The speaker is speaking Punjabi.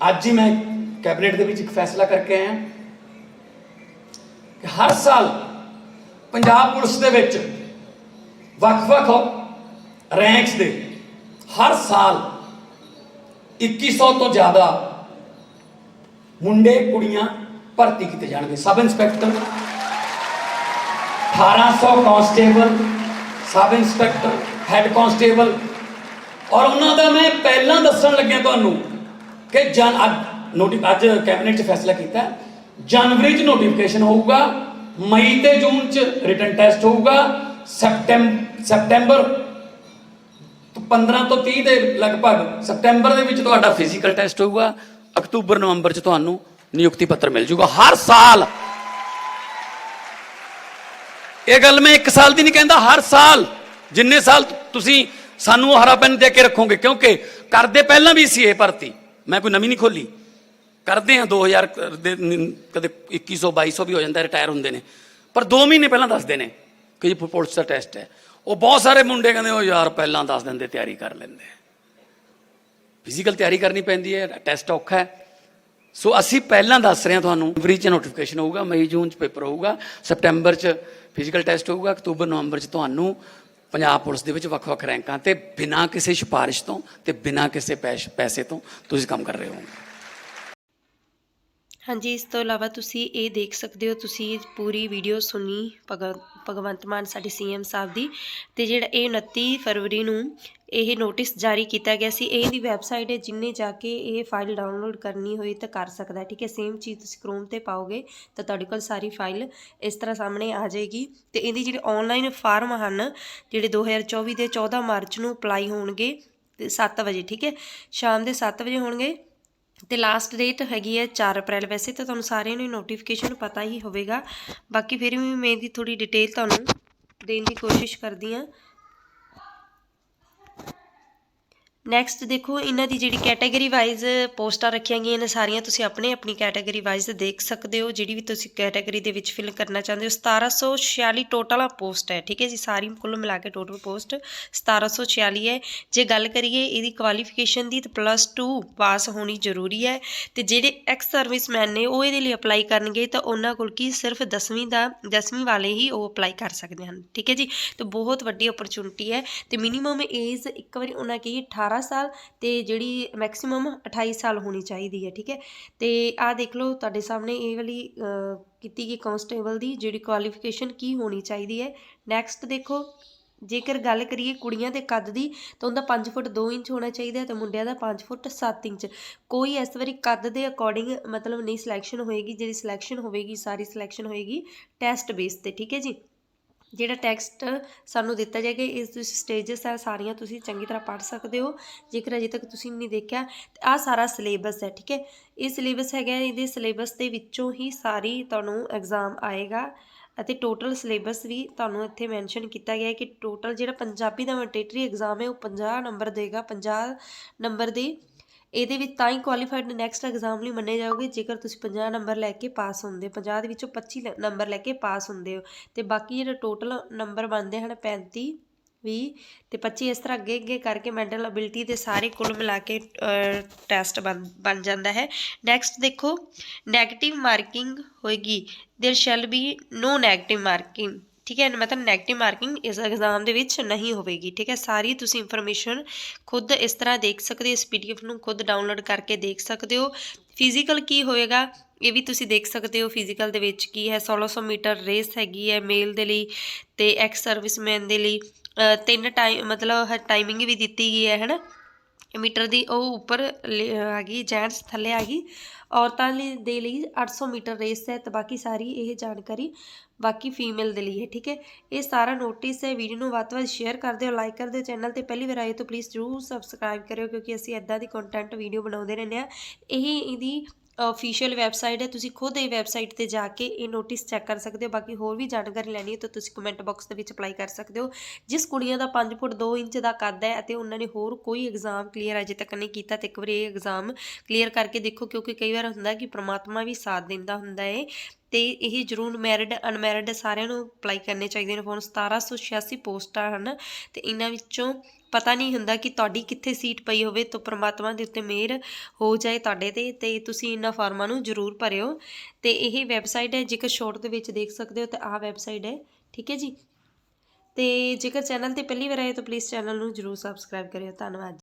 ਅੱਜ ਹੀ ਮੈਂ ਕੈਬਨਿਟ ਦੇ ਵਿੱਚ ਇੱਕ ਫੈਸਲਾ ਕਰਕੇ ਆਇਆ ਕਿ ਹਰ ਸਾਲ ਪੰਜਾਬ ਪੁਲਿਸ ਦੇ ਵਿੱਚ ਵੱਖ-ਵੱਖ ਰੈਂਕਸ ਦੇ ਹਰ ਸਾਲ 2100 ਤੋਂ ਜ਼ਿਆਦਾ ਮੁੰਡੇ ਕੁੜੀਆਂ ਭਰਤੀ ਕੀਤੇ ਜਾਣਗੇ। Sub inspector 1800 constable, sub inspector, head constable. ਔਰ ਉਹਨਾਂ ਦਾ ਮੈਂ ਪਹਿਲਾਂ ਦੱਸਣ ਲੱਗਿਆ ਤੁਹਾਨੂੰ ਕਿ ਜਨ ਅੱਜ ਨੋਟਿਸ ਅੱਜ ਕੈਬਨਿਟ 'ਚ ਫੈਸਲਾ ਕੀਤਾ ਜਨਵਰੀ 'ਚ ਨੋਟੀਫਿਕੇਸ਼ਨ ਹੋਊਗਾ, ਮਈ ਤੇ ਜੂਨ 'ਚ ਰਿਟਨ ਟੈਸਟ ਹੋਊਗਾ ਸਪਟੈਂਬਰ ਸਪਟੈਂਬਰ ਤੋਂ 15 ਤੋਂ 30 ਦੇ ਲਗਭਗ ਸਪਟੈਂਬਰ ਦੇ ਵਿੱਚ ਤੁਹਾਡਾ ਫਿਜ਼ੀਕਲ ਟੈਸਟ ਹੋਊਗਾ, ਅਕਤੂਬਰ, ਨਵੰਬਰ 'ਚ ਤੁਹਾਨੂੰ ਨਿਯੁਕਤੀ ਪੱਤਰ ਮਿਲ ਜੂਗਾ, ਹਰ ਸਾਲ। ਇਹ ਗੱਲ ਮੈਂ ਇੱਕ ਸਾਲ ਦੀ ਨਹੀਂ ਕਹਿੰਦਾ, ਹਰ ਸਾਲ। ਜਿੰਨੇ ਸਾਲ ਤੁਸੀਂ ਸਾਨੂੰ ਉਹ ਹਰਾ ਪੈਨ ਦੇ ਕੇ ਰੱਖੋਗੇ, ਕਿਉਂਕਿ ਕਰਦੇ ਪਹਿਲਾਂ ਵੀ ਸੀ ਇਹ ਭਰਤੀ। ਮੈਂ ਕੋਈ ਨਵੀਂ ਨਹੀਂ ਖੋਲੀ। ਕਰਦੇ ਆ 2000 ਦੇ ਨ- ਕਦੇ 2100 2200 ਵੀ ਹੋ ਜਾਂਦਾ ਰਿਟਾਇਰ ਹੁੰਦੇ ਨੇ। ਪਰ 2 ਮਹੀਨੇ ਪਹਿਲਾਂ ਦੱਸਦੇ ਨੇ ਕਿ ਜੀ ਪੁਲਿਸ ਦਾ ਟੈਸਟ ਹੈ। ਉਹ ਬਹੁਤ ਸਾਰੇ ਮੁੰਡੇ ਕਹਿੰਦੇ ਉਹ ਯਾਰ, ਪਹਿਲਾਂ ਦੱਸ ਦਿੰਦੇ, ਤਿਆਰੀ ਕਰ ਲੈਂਦੇ। ਫਿਜ਼ੀਕਲ ਤਿਆਰੀ ਕਰਨੀ ਪੈਂਦੀ ਹੈ ਟੈਸਟ ਔਖਾ ਹੈ। ਸੋ ਅਸੀਂ ਪਹਿਲਾਂ ਦੱਸ ਰਹੇ ਹਾਂ ਤੁਹਾਨੂੰ ਫਰੀ ਚ ਨੋਟੀਫਿਕੇਸ਼ਨ ਹੋਊਗਾ, ਮਈ, ਜੂਨ ਚ ਪੇਪਰ ਹੋਊਗਾ ਸਪਟੈਂਬਰ ਚ ਫਿਜ਼ੀਕਲ ਟੈਸਟ ਹੋਊਗਾ, ਅਕਤੂਬਰ, ਨਵੰਬਰ ਚ ਤੁਹਾਨੂੰ ਪੰਜਾਬ ਪੁਲਿਸ ਦੇ ਵਿੱਚ ਵੱਖ-ਵੱਖ ਰੈਂਕਾਂ ਤੇ ਬਿਨਾਂ ਕਿਸੇ ਸਿਫਾਰਿਸ਼ ਤੋਂ ਤੇ ਬਿਨਾਂ ਕਿਸੇ ਪੈਸ਼- ਪੈਸੇ ਤੋਂ ਤੁਸੀਂ ਕੰਮ ਕਰ ਰਹੇ ਹੋ। ਹਾਂਜੀ, ਇਸ ਤੋਂ ਇਲਾਵਾ ਤੁਸੀਂ ਇਹ ਦੇਖ ਸਕਦੇ ਹੋ, ਤੁਸੀਂ ਪੂਰੀ ਵੀਡੀਓ ਸੁਣੀ ਭਗ- ਭਗਵੰਤ ਮਾਨ ਸਾਡੇ ਸੀਐਮ ਸਾਹਿਬ ਦੀ ਤੇ ਜਿਹੜਾ ਇਹ 29 ਫਰਵਰੀ ਨੂੰ ਇਹ ਨੋਟਿਸ ਜਾਰੀ ਕੀਤਾ ਗਿਆ ਸੀ, ਇਹ ਦੀ ਵੈਬਸਾਈਟ ਹੈ ਜਿੰਨੇ ਜਾ ਕੇ ਇਹ ਫਾਈਲ ਡਾਊਨਲੋਡ ਕਰਨੀ ਹੋਈ ਤਾਂ ਕਰ ਸਕਦਾ, ਠੀਕ ਹੈ ਸੇਮ ਚੀਜ਼ ਤੁਸੀਂ ਕ੍ਰੋਮ ਤੇ ਪਾਓਗੇ ਤਾਂ ਤੁਹਾਡੇ ਕੋਲ ਸਾਰੀ ਫਾਈਲ ਇਸ ਤਰ੍ਹਾਂ ਸਾਹਮਣੇ ਆ ਜਾਏਗੀ ਤੇ ਇਹਦੀ ਜਿਹੜੇ ਆਨਲਾਈਨ ਫਾਰਮ ਹਨ, ਜਿਹੜੇ 2024 ਦੇ 14 ਮਾਰਚ ਨੂੰ ਅਪਲਾਈ ਹੋਣਗੇ ਤੇ 7 ਵਜੇ, ਠੀਕ ਹੈ, ਸ਼ਾਮ ਦੇ 7 ਵਜੇ ਹੋਣਗੇ ਤੇ ਲਾਸਟ ਡੇਟ ਹੈਗੀ ਹੈ 4 ਅਪ੍ਰੈਲ ਵੈਸੇ ਤਾਂ ਤੁਹਾਨੂੰ ਸਾਰਿਆਂ ਨੂੰ ਨੋਟੀਫਿਕੇਸ਼ਨ ਪਤਾ ਹੀ ਹੋਵੇਗਾ। ਬਾਕੀ ਫਿਰ ਵੀ ਮੈਂ ਇਹਦੀ ਥੋੜੀ ਡਿਟੇਲ ਤੁਹਾਨੂੰ ਦੇਣ ਦੀ ਕੋਸ਼ਿਸ਼ ਕਰਦੀ ਹਾਂ। ਨੈਕਸਟ ਦੇਖੋ, ਇਹਨਾਂ ਦੀ ਜਿਹੜੀ ਕੈਟਾਗਰੀ ਵਾਈਜ਼ ਪੋਸਟਾਂ ਰੱਖੀਆਂ ਗਈਆਂ ਨੇ ਸਾਰੀਆਂ, ਤੁਸੀਂ ਆਪਣੇ ਆਪਣੀ ਕੈਟਾਗਰੀ ਵਾਈਜ਼ ਦੇਖ ਸਕਦੇ ਹੋ, ਜਿਹੜੀ ਵੀ ਤੁਸੀਂ ਕੈਟਾਗਰੀ ਦੇ ਵਿੱਚ ਫਿਲ ਕਰਨਾ ਚਾਹੁੰਦੇ ਹੋ 1746 ਟੋਟਲ ਪੋਸਟ ਹੈ, ਠੀਕ ਹੈ ਜੀ? ਸਾਰੀ ਕੁੱਲ ਮਿਲਾ ਕੇ ਟੋਟਲ ਪੋਸਟ 1746 ਹੈ। ਜੇ ਗੱਲ ਕਰੀਏ ਇਹਦੀ ਕੁਆਲੀਫਿਕੇਸ਼ਨ ਦੀ, ਤਾਂ ਪਲੱਸ 2 ਪਾਸ ਹੋਣੀ ਜ਼ਰੂਰੀ ਹੈ ਤੇ ਜਿਹੜੇ ਐਕਸ ਸਰਵਿਸਮੈਨ ਨੇ, ਉਹ ਇਹਦੇ ਲਈ ਅਪਲਾਈ ਕਰਨਗੇ, ਤਾਂ ਉਹਨਾਂ ਕੋਲ ਕੀ ਸਿਰਫ 10ਵੀਂ ਦਾ 10ਵੀਂ ਵਾਲੇ ਹੀ ਉਹ ਅਪਲਾਈ ਕਰ ਸਕਦੇ ਹਨ, ਠੀਕ ਹੈ ਜੀ? ਤੇ ਬਹੁਤ ਵੱਡੀ ਓਪਰਚੁਨਿਟੀ ਹੈ ਤੇ ਮਿਨੀਮਮ ਏਜ ਇੱਕ ਵਾਰੀ ਉਹਨਾਂ ਕਹੀ 18 ਸਾਲ ਤੇ ਜਿਹੜੀ ਮੈਕਸਿਮਮ 28 ਸਾਲ ਹੋਣੀ ਚਾਹੀਦੀ ਹੈ, ਠੀਕ ਹੈ? ਤੇ ਆਹ ਦੇਖ ਲਓ, ਤੁਹਾਡੇ ਸਾਹਮਣੇ ਇਹ ਵਾਲੀ ਕੀਤੀ ਗਈ ਕਾਂਸਟੇਬਲ ਦੀ ਜਿਹੜੀ ਕੁਆਲੀਫਿਕੇਸ਼ਨ ਕੀ ਹੋਣੀ ਚਾਹੀਦੀ ਹੈ? ਨੈਕਸਟ ਦੇਖੋ, ਜੇਕਰ ਗੱਲ ਕਰੀਏ ਕੁੜੀਆਂ ਦੇ ਕੱਦ ਦੀ, ਤਾਂ ਉਹਦਾ 5 ਫੁੱਟ 2 ਇੰਚ ਹੋਣਾ ਚਾਹੀਦਾ ਹੈ ਤੇ ਮੁੰਡਿਆਂ ਦਾ 5 ਫੁੱਟ 7 ਇੰਚ। ਕੋਈ ਇਸ ਵਾਰੀ ਕੱਦ ਦੇ ਅਕੋਰਡਿੰਗ ਮਤਲਬ ਨਹੀਂ ਸਿਲੈਕਸ਼ਨ ਹੋਏਗੀ, ਜਿਹੜੀ ਸਿਲੈਕਸ਼ਨ ਹੋਵੇਗੀ, ਸਾਰੀ ਸਿਲੈਕਸ਼ਨ ਹੋਏਗੀ ਟੈਸਟ ਬੇਸ ਤੇ, ਠੀਕ ਹੈ ਜੀ? ਜਿਹੜਾ ਟੈਕਸਟ ਸਾਨੂੰ ਦਿੱਤਾ ਜਾਏਗਾ, ਇਸ ਤੁਸੀਂ ਸਟੇਜਸ ਹੈ ਸਾਰੀਆਂ ਤੁਸੀਂ ਚੰਗੀ ਤਰ੍ਹਾਂ ਪੜ੍ਹ ਸਕਦੇ ਹੋ। ਜੇਕਰ ਅਜੇ ਤੱਕ ਤੁਸੀਂ ਨਹੀਂ ਦੇਖਿਆ, ਤੇ ਆਹ ਸਾਰਾ ਸਿਲੇਬਸ ਹੈ, ਠੀਕ ਹੈ? ਇਹ ਸਿਲੇਬਸ ਹੈਗਾ, ਇਹਦੇ ਸਿਲੇਬਸ ਦੇ ਵਿੱਚੋਂ ਹੀ ਸਾਰੀ ਤੁਹਾਨੂੰ ਐਗਜ਼ਾਮ ਆਏਗਾ ਅਤੇ ਟੋਟਲ ਸਿਲੇਬਸ ਵੀ ਤੁਹਾਨੂੰ ਇੱਥੇ ਮੈਂਸ਼ਨ ਕੀਤਾ ਗਿਆ ਹੈ ਕਿ ਟੋਟਲ ਜਿਹੜਾ ਪੰਜਾਬੀ ਦਾ ਮੈਂਡੇਟਰੀ ਐਗਜ਼ਾਮ ਹੈ, ਉਹ 50 ਨੰਬਰ ਦੇਗਾ 50 ਨੰਬਰ ਦੇ ਇਹਦੇ ਵਿੱਚ ਤਾਂ ਹੀ ਕੁਆਲੀਫਾਈਡ ਨੈਕਸਟ ਐਗਜ਼ਾਮ ਲਈ ਮੰਨੇ ਜਾਓਗੇ, ਜੇਕਰ ਤੁਸੀਂ 50 ਨੰਬਰ ਲੈ ਕੇ ਪਾਸ ਹੁੰਦੇ 50 ਦੇ ਵਿੱਚੋਂ 25 ਨੰਬਰ ਲੈ ਕੇ ਪਾਸ ਹੁੰਦੇ ਹੋ, ਤੇ ਬਾਕੀ ਜਿਹੜਾ ਟੋਟਲ ਨੰਬਰ ਬਣਦੇ ਹਨ 35 20 ਤੇ 25 ਇਸ ਤਰ੍ਹਾਂ ਅੱਗੇ ਅੱਗੇ ਕਰਕੇ ਮੈਂਟਲ ਅਬਿਲਟੀ ਦੇ ਸਾਰੇ ਕੁੱਲ ਮਿਲਾ ਕੇ ਟੈਸਟ ਬਣ ਜਾਂਦਾ ਹੈ। ਨੈਕਸਟ ਦੇਖੋ ਨੈਗੇਟਿਵ ਮਾਰਕਿੰਗ ਹੋਏਗੀ there shall be no negative marking ਠੀਕ ਹੈ, ਮਤਲਬ ਨੈਗੇਟਿਵ ਮਾਰਕਿੰਗ ਇਸ ਐਗਜ਼ਾਮ ਦੇ ਵਿੱਚ ਨਹੀਂ ਹੋਵੇਗੀ, ਠੀਕ ਹੈ। ਸਾਰੀ ਤੁਸੀਂ ਇਨਫੋਰਮੇਸ਼ਨ ਖੁਦ ਇਸ ਤਰ੍ਹਾਂ ਦੇਖ ਸਕਦੇ ਹੋ, ਇਸ ਪੀਡੀਐਫ ਨੂੰ ਖੁਦ ਡਾਊਨਲੋਡ ਕਰਕੇ ਦੇਖ ਸਕਦੇ ਹੋ। ਫਿਜ਼ੀਕਲ ਕੀ ਹੋਏਗਾ, ਇਹ ਵੀ ਤੁਸੀਂ ਦੇਖ ਸਕਦੇ ਹੋ ਫਿਜ਼ੀਕਲ ਦੇ ਵਿੱਚ ਕੀ ਹੈ 1600 ਮੀਟਰ ਰੇਸ ਹੈਗੀ ਹੈ ਮੇਲ ਦੇ ਲਈ ਤੇ ਐਕਸ ਸਰਵਿਸਮੈਨ ਦੇ ਲਈ ਤਿੰਨ ਟਾਈਮ ਮਤਲਬ ਟਾਈਮਿੰਗ ਵੀ ਦਿੱਤੀ ਗਈ ਹੈ, ਹੈਨਾ। ਮੀਟਰ ਦੀ, ਉਹ ਉੱਪਰ ਲ- ਆ ਗਈ ਜੈਂਟਸ ਥੱਲੇ ਆ ਗਈ। ਔਰਤਾਂ ਲਈ, ਦੇ ਲਈ 800 ਮੀਟਰ ਰੇਸ ਹੈ ਤੇ ਬਾਕੀ ਸਾਰੀ ਇਹ ਜਾਣਕਾਰੀ ਬਾਕੀ ਫੀਮੇਲ ਦੇ ਲਈ ਹੈ, ਠੀਕ ਹੈ? ਇਹ ਸਾਰਾ ਨੋਟਿਸ ਹੈ ਵੀਡੀਓ ਨੂੰ ਵੱਧ ਤੋਂ ਵੱਧ ਸ਼ੇਅਰ ਕਰ ਦਿਓ ਲਾਈਕ ਕਰ ਦਿਓ ਚੈਨਲ ਤੇ। ਪਹਿਲੀ ਵਾਰ ਆਏ ਤਾਂ ਪਲੀਜ਼ ਜਰੂਰ ਸਬਸਕ੍ਰਾਈਬ ਕਰਿਓ, ਕਿਉਂਕਿ ਅਸੀਂ ਇਦਾਂ ਦੀ ਕੰਟੈਂਟ ਵੀਡੀਓ ਬਣਾਉਂਦੇ ਰਹਿੰਦੇ ਆ ਇਹ, ਇਹਦੀ ਅਫੀਸ਼ੀਅਲ ਵੈਬਸਾਈਟ ਹੈ, ਤੁਸੀਂ ਖੁਦ ਇਹ ਵੈਬਸਾਈਟ ਤੇ ਜਾ ਕੇ ਇਹ ਨੋਟਿਸ ਚੈੱਕ ਕਰ ਸਕਦੇ ਹੋ, ਬਾਕੀ ਹੋਰ ਵੀ ਜਾਣਕਾਰੀ ਲੈਣੀ ਹੈ ਤਾਂ ਤੁਸੀਂ ਕਮੈਂਟ ਬਾਕਸ ਦੇ ਵਿੱਚ ਅਪਲਾਈ ਕਰ ਸਕਦੇ ਹੋ। ਜਿਸ ਕੁੜੀਆਂ ਦਾ 5 ਫੁੱਟ 2 ਇੰਚ ਦਾ ਕੱਦ ਹੈ ਅਤੇ ਉਹਨਾਂ ਨੇ ਹੋਰ ਕੋਈ ਐਗਜ਼ਾਮ ਕਲੀਅਰ ਅਜੇ ਤੱਕ ਨਹੀਂ ਕੀਤਾ, ਤੇ ਇੱਕ ਵਾਰੀ ਇਹ ਐਗਜ਼ਾਮ ਕਲੀਅਰ ਕਰਕੇ ਦੇਖੋ, ਕਿਉਂਕਿ ਕਈ ਵਾਰ ਹੁੰਦਾ ਕਿ ਪ੍ਰਮਾਤਮਾ ਵੀ ਸਾਥ ਦਿੰਦਾ ਹੁੰਦਾ ਹੈ, ਤੇ ਇਹ ਜ਼ਰੂਰ ਮੈਰਿਡ ਅਨਮੈਰਿਡ ਸਾਰਿਆਂ ਨੂੰ ਅਪਲਾਈ ਕਰਨੇ ਚਾਹੀਦੇ ਨੇ। ਫੋਨ 1786 ਪੋਸਟਾਂ ਹਨ ਤੇ ਇਹਨਾਂ ਵਿੱਚੋਂ ਪਤਾ ਨਹੀਂ ਹੁੰਦਾ ਕਿ ਤੁਹਾਡੀ ਕਿੱਥੇ ਸੀਟ ਪਈ ਹੋਵੇ ਤਾਂ ਪ੍ਰਮਾਤਮਾ ਦੇ ਉੱਤੇ ਮਿਹਰ ਹੋ ਜਾਏ ਤੁਹਾਡੇ ਤੇ ਤੇ ਤੁਸੀਂ ਇਹਨਾਂ ਫਾਰਮਾਂ ਨੂੰ ਜ਼ਰੂਰ ਭਰਿਓ। ਤੇ ਇਹ ਵੈਬਸਾਈਟ ਹੈ, ਜੇਕਰ ਸ਼ੋਰਟ ਦੇ ਵਿੱਚ ਦੇਖ ਸਕਦੇ ਹੋ ਤਾਂ ਆਹ ਵੈਬਸਾਈਟ ਹੈ, ਠੀਕ ਹੈ ਜੀ? ਤੇ ਜੇਕਰ ਚੈਨਲ ਤੇ ਪਹਿਲੀ ਵਾਰ ਆਏ ਤਾਂ ਪਲੀਜ਼ ਚੈਨਲ ਨੂੰ ਜ਼ਰੂਰ ਸਬਸਕ੍ਰਾਈਬ ਕਰਿਓ। ਧੰਨਵਾਦ